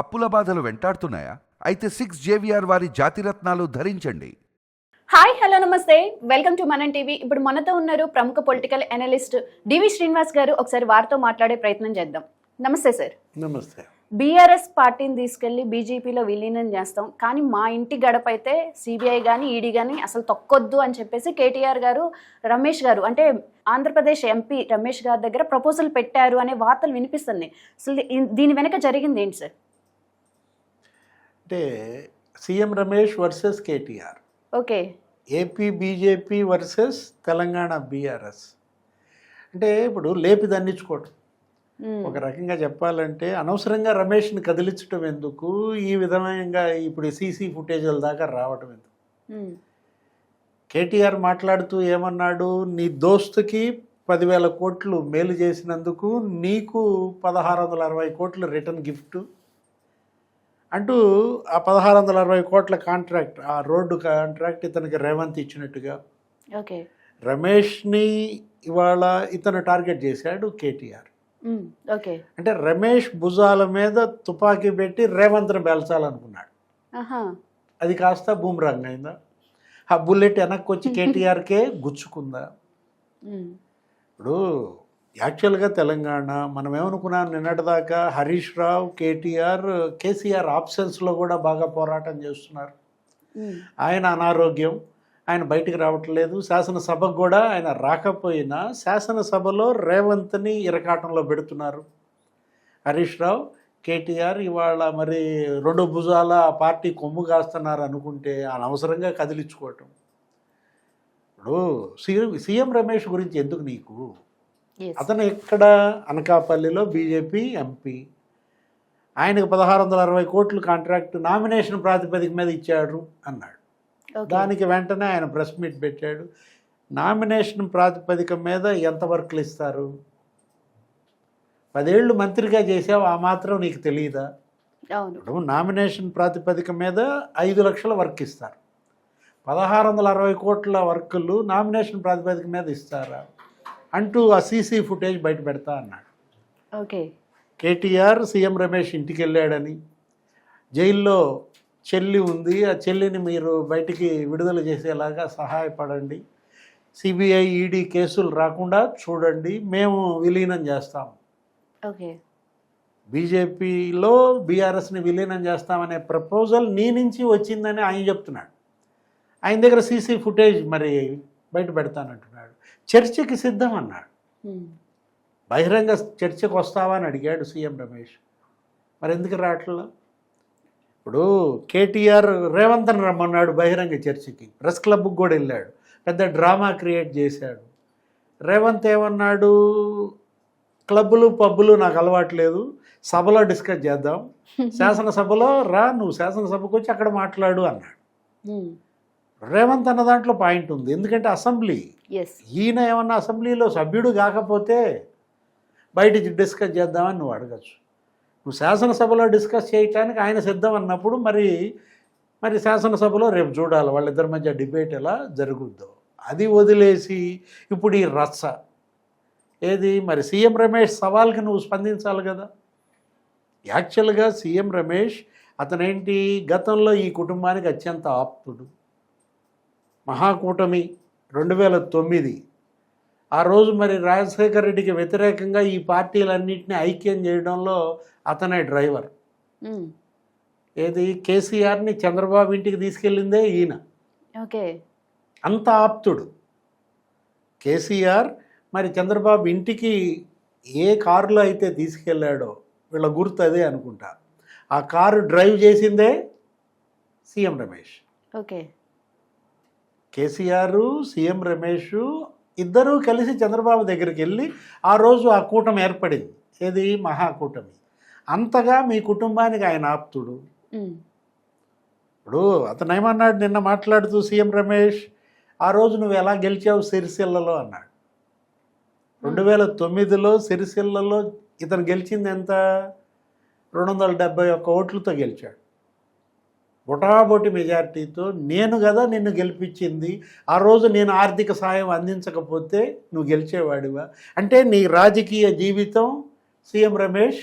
అప్పుల బాధలు వెంటాడుతున్నాయా? అయితే సిక్స్ జేవిఆర్ వారి జాతిరత్నాలు ధరించండి. హాయ్ హలో నమస్తే. Welcome to Manam TV. ఇప్పుడు మనతో ఉన్నారు ప్రముఖ పొలిటికల్ అనలిస్ట్ డివి శ్రీనివాస్ గారు. ఒకసారి వారితో మాట్లాడే ప్రయత్నం చేద్దాం. నమస్తే సార్. నమస్తే. బీఆర్ఎస్ పార్టీని తీసుకెళ్ళి బీజేపీలో విలీనం చేస్తాం. కానీ మా ఇంటి గడప అయితే సిబిఐ కానీ ఈడీ కానీ అసలు తొక్కొద్దు అని చెప్పేసి కేటీఆర్ గారు రమేష్ గారు అంటే ఆంధ్రప్రదేశ్ ఎంపీ రమేష్ గారి దగ్గర ప్రపోజల్ పెట్టారు అనే వార్తలు వినిపిస్తున్నాయి. అసలు దీని వెనక జరిగింది ఏంటి సార్? అంటే CM Ramesh versus KTR. Okay. AP BJP versus Telangana BRS. అంటే ఇప్పుడు లేపి దండించుకోవడం మ్మ్. ఒక రకంగా చెప్పాలంటే అనవసరంగా రమేష్ని కదిలించడం ఎందుకు? ఈ విధంగా ఇప్పుడు సీసీ ఫుటేజ్ల దాకా రావడం ఎందుకు. కేటీఆర్ మాట్లాడుతూ ఏమన్నాడు? నీ దోస్తుకి పదివేల కోట్లు మేలు చేసినందుకు నీకు పదహారు వందల అరవై కోట్లు రిటర్న్ గిఫ్ట్. అంటూ ఆ పదహారు వందల అరవై కోట్ల కాంట్రాక్ట్ ఆ రోడ్డు కాంట్రాక్ట్ ఇతనికి రేవంత్ ఇచ్చినట్టుగా ఓకే. రమేష్ని ఇవాళ ఇతను టార్గెట్ చేశాడు కేటీఆర్. ఓకే. అంటే రమేష్ భుజాల మీద తుపాకీ పెట్టి రేవంత్ని పేల్చాలనుకున్నాడు ఆహా. అది కాస్త బూమ్రాంగ్ అయిందా? ఆ బుల్లెట్ వెనక్కి వచ్చి కేటీఆర్కే గుచ్చుకుందా. ఇప్పుడు యాక్చువల్గా తెలంగాణ మనం ఏమనుకున్నాం? నిన్నటిదాకా హరీష్ రావు కేటీఆర్ కేసీఆర్ ఆప్షన్స్లో కూడా బాగా పోరాటం చేస్తున్నారు. ఆయన అనారోగ్యం ఆయన బయటికి రావట్లేదు. శాసనసభకు కూడా ఆయన రాకపోయినా శాసనసభలో రేవంత్ని ఇరకాటంలో పెడుతున్నారు. హరీష్ రావు కేటీఆర్ ఇవాళ మరి రెండు భుజాల పార్టీ కొమ్ము కాస్తున్నారు అనుకుంటే అనవసరంగా కదిలించుకోవటం. ఇప్పుడు సీఎం సీఎం రమేష్ గురించి ఎందుకు నీకు. అతను ఎక్కడ? అనకాపల్లిలో బీజేపీ ఎంపీ ఆయనకు పదహారు వందల అరవై కోట్లు కాంట్రాక్ట్ నామినేషన్ ప్రాతిపదిక మీద ఇచ్చాడు అన్నాడు. దానికి వెంటనే ఆయన ప్రెస్ మీట్ పెట్టాడు. నామినేషన్ ప్రాతిపదిక మీద ఎంత వర్క్లు ఇస్తారు? పదేళ్ళు మంత్రిగా చేసావు ఆ మాత్రం నీకు తెలియదా ఇప్పుడు నామినేషన్ ప్రాతిపదిక మీద ఐదు లక్షల వర్క్ ఇస్తారు. పదహారు వందల అరవై కోట్ల వర్కులు నామినేషన్ ప్రాతిపదిక మీద ఇస్తారా? అంటూ ఆ సీసీ ఫుటేజ్ బయట పెడతా అన్నాడు. ఓకే. కేటీఆర్ సీఎం రమేష్ ఇంటికి వెళ్ళాడని జైల్లో చెల్లి ఉంది. ఆ చెల్లిని మీరు బయటికి విడుదల చేసేలాగా సహాయపడండి. సిబిఐ ఈడీ కేసులు రాకుండా చూడండి. మేము విలీనం చేస్తాం. ఓకే. బీజేపీలో బీఆర్ఎస్ని విలీనం చేస్తామనే ప్రపోజల్ నీ నుంచి వచ్చిందని ఆయన చెప్తున్నాడు. ఆయన దగ్గర సీసీ ఫుటేజ్ మరి బయట పెడతానంటున్నాడు. చర్చకి సిద్ధం అన్నాడు. బహిరంగ చర్చకు వస్తావా అని అడిగాడు సీఎం రమేష్. మరి ఎందుకు రావట్లా? ఇప్పుడు కేటీఆర్ రేవంత్ని రమ్మన్నాడు బహిరంగ చర్చకి. ప్రెస్ క్లబ్కి కూడా వెళ్ళాడు. పెద్ద డ్రామా క్రియేట్ చేశాడు. రేవంత్ ఏమన్నాడు? క్లబ్బులు పబ్బులు నాకు అలవాట్లేదు సభలో డిస్కస్ చేద్దాం. శాసనసభలో రా నువ్వు శాసనసభకు వచ్చి అక్కడ మాట్లాడు అన్నాడు. రేవంత్ అన్న దాంట్లో పాయింట్ ఉంది. ఎందుకంటే అసెంబ్లీ ఈయన ఏమన్నా అసెంబ్లీలో సభ్యుడు కాకపోతే బయట డిస్కస్ చేద్దామని నువ్వు అడగచ్చు. నువ్వు శాసనసభలో డిస్కస్ చేయటానికి ఆయన సిద్ధం అన్నప్పుడు మరి మరి శాసనసభలో రేపు చూడాలి. వాళ్ళిద్దరి మధ్య డిబేట్ ఎలా జరుగుద్దో. అది వదిలేసి ఇప్పుడు ఈ రచ్చ. ఏది? మరి సీఎం రమేష్ సవాల్కి నువ్వు స్పందించాలి కదా. యాక్చువల్గా సీఎం రమేష్ అతనేంటి? గతంలో ఈ కుటుంబానికి అత్యంత ఆప్తుడు. మహాకూటమి రెండు వేల తొమ్మిది. ఆ రోజు మరి రాజశేఖర రెడ్డికి వ్యతిరేకంగా ఈ పార్టీలన్నింటినీ ఐక్యం చేయడంలో అతనే డ్రైవర్. ఏది? కేసీఆర్ని చంద్రబాబు ఇంటికి తీసుకెళ్ళిందే ఈయన. ఓకే. అంత ఆప్తుడు. కేసీఆర్ మరి చంద్రబాబు ఇంటికి ఏ కారులో అయితే తీసుకెళ్ళాడో వీళ్ళ గుర్తు అదే అనుకుంటా. ఆ కారు డ్రైవ్ చేసిందే CM Ramesh. Okay. KCR CM Ramesh ఇద్దరూ కలిసి చంద్రబాబు దగ్గరికి వెళ్ళి ఆ రోజు ఆ కూటమి ఏర్పడింది. ఏది? మహాకూటమి. అంతగా మీ కుటుంబానికి ఆయన ఆప్తుడు. ఇప్పుడు అతను ఏమన్నాడు? నిన్న మాట్లాడుతూ సీఎం రమేష్ ఆ రోజు నువ్వు ఎలా గెలిచావు సిరిసిల్లలో అన్నాడు. రెండు వేల తొమ్మిదిలో సిరిసిల్లలో ఇతను గెలిచింది ఎంత? రెండు వందల డెబ్బై ఒక్క ఓట్లతో గెలిచాడు. బొటాబొటి మెజారిటీతో నేను కదా నిన్ను గెలిపించింది. ఆ రోజు నేను ఆర్థిక సాయం అందించకపోతే నువ్వు గెలిచేవాడివా? అంటే నీ రాజకీయ జీవితం సీఎం రమేష్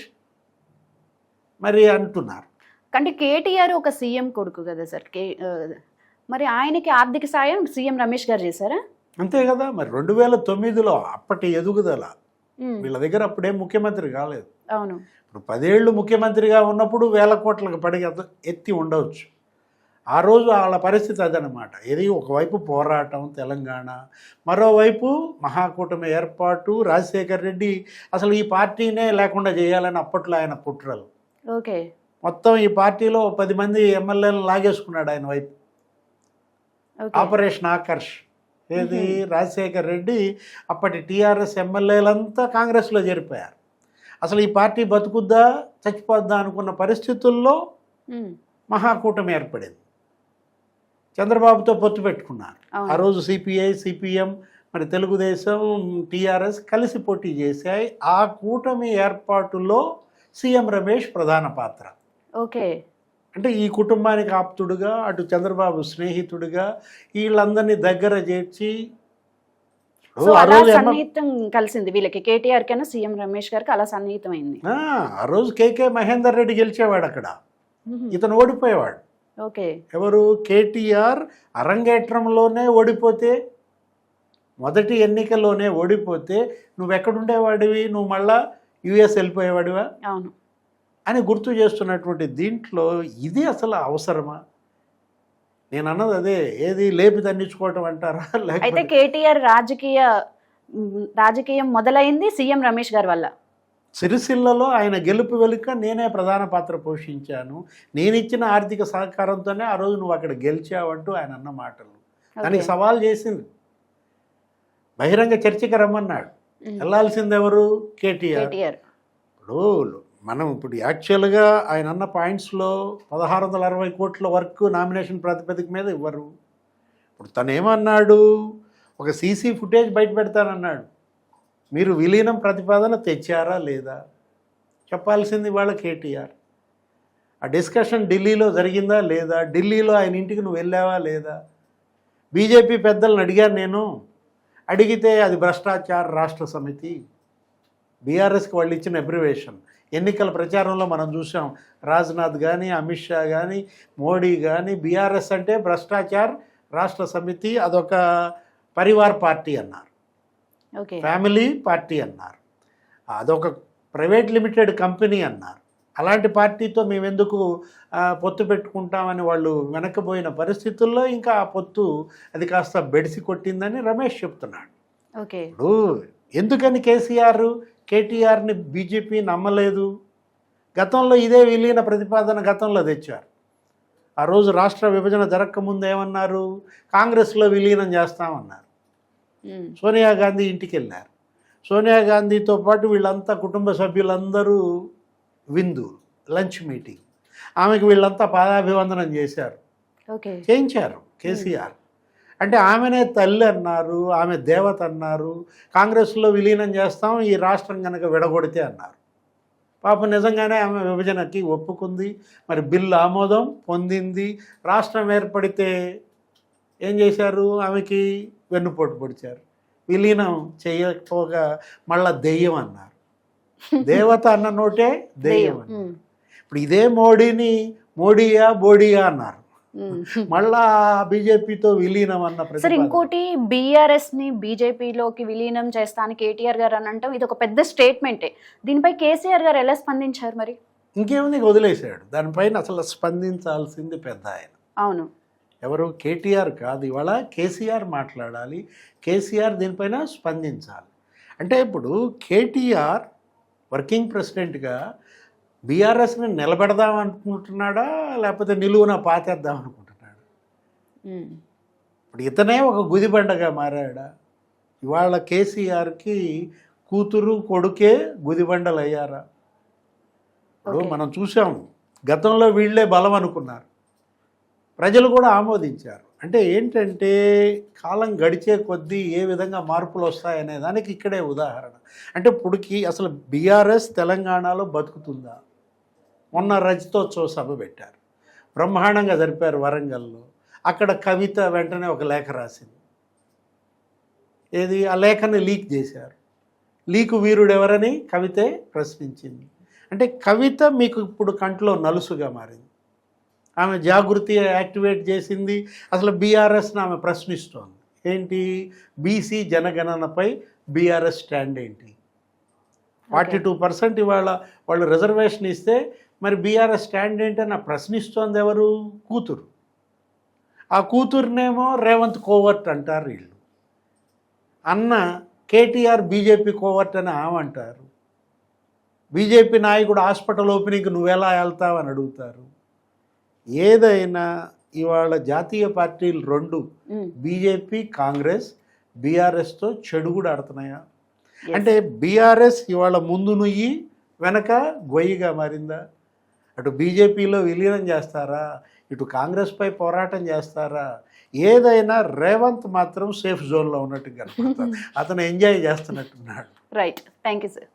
మరి అంటున్నారు. అంటే కేటీఆర్ ఒక సీఎం కొడుకు కదా సార్. కే మరి ఆయనకి ఆర్థిక సాయం సీఎం రమేష్ గారు చేశారా? అంతే కదా. మరి రెండు వేల తొమ్మిదిలో అప్పటి ఎదుగుదల వీళ్ళ దగ్గర అప్పుడేం ముఖ్యమంత్రి కాలేదు. అవును. ఇప్పుడు పదేళ్ళు ముఖ్యమంత్రిగా ఉన్నప్పుడు వేల కోట్లకు పడి ఎత్త- ఎత్తి ఉండవచ్చు. ఆ రోజు వాళ్ళ పరిస్థితి అదనమాట. ఇది ఒకవైపు పోరాటం తెలంగాణ మరోవైపు మహాకూటమి ఏర్పాటు రాజశేఖర్ రెడ్డి అసలు ఈ పార్టీనే లేకుండా చేయాలని అప్పట్లో ఆయన కుట్రలు. ఓకే. మొత్తం ఈ పార్టీలో పది మంది ఎమ్మెల్యేలను లాగేసుకున్నాడు ఆయన వైపు. ఆపరేషన్ ఆకర్ష్. ఏది? రాజశేఖర్ రెడ్డి అప్పటి టీఆర్ఎస్ ఎమ్మెల్యేలంతా కాంగ్రెస్లో చేరిపోయారు. అసలు ఈ పార్టీ బతుకుద్దా చచ్చిపోద్దా అనుకున్న పరిస్థితుల్లో మహాకూటమి ఏర్పడింది. చంద్రబాబుతో పొత్తు పెట్టుకున్నారు. ఆ రోజు సిపిఐ సిపిఎం మరి తెలుగుదేశం టీఆర్ఎస్ కలిసి పోటీ చేశాయి. ఆ కూటమి ఏర్పాటులో సీఎం రమేష్ ప్రధాన పాత్ర. ఓకే. అంటే ఈ కుటుంబానికి ఆప్తుడుగా అటు చంద్రబాబు స్నేహితుడిగా వీళ్ళందరినీ దగ్గర చేర్చి సన్నిహితం కలిసింది. వీళ్ళకి కేటీఆర్ కన్నా సీఎం రమేష్ గారికి అలా సన్నిహితం అయింది ఆ, రోజు కేకే మహేందర్ రెడ్డి గెలిచేవాడు అక్కడ. ఇతను ఓడిపోయేవాడు. ఓకే. ఎవరు? కేటీఆర్ అరంగేట్రంలోనే ఓడిపోతే మొదటి ఎన్నికల్లోనే ఓడిపోతే నువ్వు ఎక్కడుండేవాడివి నువ్వు మళ్ళా యుఎస్ వెళ్ళిపోయేవాడివా? అవును. అని గుర్తు చేస్తున్నటువంటి దీంట్లో ఇది అసలు అవసరమా? నేను అన్నది అదే ఏది లేపి దండించుకోవటం అంటారా? అయితే కేటీఆర్ రాజకీయ రాజకీయం మొదలైంది సీఎం రమేష్ గారి వల్ల. సిరిసిల్లలో ఆయన గెలుపు వెనుక నేనే ప్రధాన పాత్ర పోషించాను. నేను ఇచ్చిన ఆర్థిక సహకారంతోనే ఆ రోజు నువ్వు అక్కడ గెలిచావంటూ ఆయన అన్న మాటలు. దానికి. సవాల్ చేసింది. బహిరంగ చర్చకి రమ్మన్నాడు. వెళ్ళాల్సింది ఎవరు? కేటీఆర్. కేటీఆర్. ఇప్పుడు మనం ఇప్పుడు యాక్చువల్గా ఆయన అన్న పాయింట్స్లో పదహారు వందల అరవై కోట్ల వరకు నామినేషన్ ప్రాతిపదిక మీద ఇవ్వరు. ఇప్పుడు తను ఏమన్నాడు ఒక సీసీ ఫుటేజ్ బయట పెడతానన్నాడు. మీరు విలీనం ప్రతిపాదన తెచ్చారా లేదా? చెప్పాల్సింది వాళ్ళ కేటీఆర్. ఆ డిస్కషన్ ఢిల్లీలో జరిగిందా లేదా? ఢిల్లీలో ఆయన ఇంటికి నువ్వు వెళ్ళావా లేదా? బీజేపీ పెద్దలను అడిగాను నేను. అడిగితే అది భ్రష్టాచార రాష్ట్ర సమితి. బీఆర్ఎస్కి వాళ్ళు ఇచ్చిన అబ్రివేషన్ ఎన్నికల ప్రచారంలో మనం చూసాం రాజ్నాథ్ కానీ అమిత్ షా కానీ మోడీ కానీ బీఆర్ఎస్ అంటే భ్రష్టాచార్ రాష్ట్ర సమితి అదొక పరివార్ పార్టీ అన్నారు. ఫ్యామిలీ పార్టీ అన్నారు. అదొక ప్రైవేట్ లిమిటెడ్ కంపెనీ అన్నారు. అలాంటి పార్టీతో మేము ఎందుకు ఆ, పొత్తు పెట్టుకుంటామని వాళ్ళు వెనక్కిపోయిన పరిస్థితుల్లో ఇంకా ఆ పొత్తు అది కాస్త బెడిసి కొట్టిందని రమేష్ చెప్తున్నాడు. ఓకే. ఇప్పుడు ఎందుకని కేసీఆర్ కేటీఆర్ని బీజేపీ నమ్మలేదు? గతంలో ఇదే విలీన ప్రతిపాదన గతంలో తెచ్చారు. ఆ రోజు రాష్ట్ర విభజన జరగకముందు ఏమన్నారు కాంగ్రెస్లో విలీనం చేస్తామన్నారు. సోనియా గాంధీ ఇంటికి వెళ్ళారు సోనియా గాంధీతో పాటు వీళ్ళంతా కుటుంబ సభ్యులందరూ విందు లంచ్ మీటింగ్. ఆమెకు వీళ్ళంతా పాదాభివందనం చేశారు. ఓకే. చేయించారు కేసీఆర్. అంటే ఆమెనే తల్లి అన్నారు ఆమె దేవత అన్నారు కాంగ్రెస్లో విలీనం చేస్తాం ఈ రాష్ట్రం కనుక విడగొడితే అన్నారు. పాపం నిజంగానే ఆమె విభజనకి ఒప్పుకుంది మరి బిల్లు ఆమోదం పొందింది. రాష్ట్రం ఏర్పడితే ఏం చేశారు? ఆమెకి వెన్నుపోటు పొడిచారు. విలీనం చేయకపోగా మళ్ళా దెయ్యం అన్నారు. దేవత అన్న నోటే దెయ్యం అన్నారు. ఇప్పుడు ఇదే మోడీని మోడీయా బోడియా అన్నారు. మళ్ళా బీజేపీతో విలీనం అన్న సార్. ఇంకోటి బీఆర్ఎస్ని బీజేపీలోకి విలీనం చేస్తాను కేటీఆర్ గారు అని అంటాం. ఇది ఒక పెద్ద స్టేట్మెంటే. దీనిపై కేసీఆర్ గారు ఎలా స్పందించారు మరి? ఇంకేముంది వదిలేశాడు. దానిపైన అసలు స్పందించాల్సింది పెద్ద ఆయన. అవును. ఎవరు? కేటీఆర్ కాదు. ఇవాళ కేసీఆర్ మాట్లాడాలి. కేసీఆర్ దీనిపైన స్పందించాలి. అంటే ఇప్పుడు కేటీఆర్ వర్కింగ్ ప్రెసిడెంట్గా బీఆర్ఎస్ని నిలబెడదాం అనుకుంటున్నాడా? లేకపోతే నిలువున పాతేద్దాం అనుకుంటున్నాడా? ఇప్పుడు ఇతనే ఒక గుదిబండగా మారాడా? ఇవాళ కేసీఆర్కి కూతురు కొడుకే గుదిబండలు అయ్యారా ఇప్పుడు. మనం చూసాం. గతంలో వీళ్ళే బలం అనుకున్నారు. ప్రజలు కూడా ఆమోదించారు. అంటే ఏంటంటే కాలం గడిచే కొద్దీ ఏ విధంగా మార్పులు వస్తాయనే దానికి ఇక్కడే ఉదాహరణ. అంటే ఇప్పుడుకి అసలు బీఆర్ఎస్ తెలంగాణలో బతుకుతుందా? మొన్న రజతోత్సవ సభ పెట్టారు. బ్రహ్మాండంగా జరిపారు వరంగల్లో. అక్కడ కవిత వెంటనే ఒక లేఖ రాసింది. ఏది? ఆ లేఖని లీక్ చేశారు. లీకు వీరుడు ఎవరని కవితే ప్రశ్నించింది. అంటే కవిత మీకు ఇప్పుడు కంట్లో నలుసుగా మారింది. ఆమె జాగృతి యాక్టివేట్ చేసింది. అసలు బీఆర్ఎస్ని ఆమె ప్రశ్నిస్తోంది. ఏంటి? బీసీ జనగణనపై బీఆర్ఎస్ స్టాండ్ ఏంటి? ఫార్టీ టూ పర్సెంట్ ఇవాళ వాళ్ళు రిజర్వేషన్ ఇస్తే మరి బీఆర్ఎస్ స్టాండ్ ఏంటని ప్రశ్నిస్తోంది ఎవరు? కూతురు. ఆ కూతురునేమో రేవంత్ కోవర్ట్ అంటారు వీళ్ళు. అన్న కేటీఆర్ బీజేపీ కోవర్ట్ అని ఆమె అంటారు. బీజేపీ నాయకుడు హాస్పిటల్ ఓపెనింగ్కి నువ్వెలా వెళ్తావు అని అడుగుతారు. ఏదైనా ఇవాళ జాతీయ పార్టీలు రెండు బీజేపీ కాంగ్రెస్ బీఆర్ఎస్తో చెడు కూడా ఆడుతున్నాయా. అంటే బీఆర్ఎస్ ఇవాళ ముందు నుయ్యి వెనక గొయ్యిగా మారిందా? అటు బీజేపీలో విలీనం చేస్తారా? ఇటు కాంగ్రెస్పై పోరాటం చేస్తారా? ఏదైనా రేవంత్ మాత్రం సేఫ్ జోన్లో ఉన్నట్టు అతను enjoy చేస్తున్నట్టున్నాడు. Right thank you sir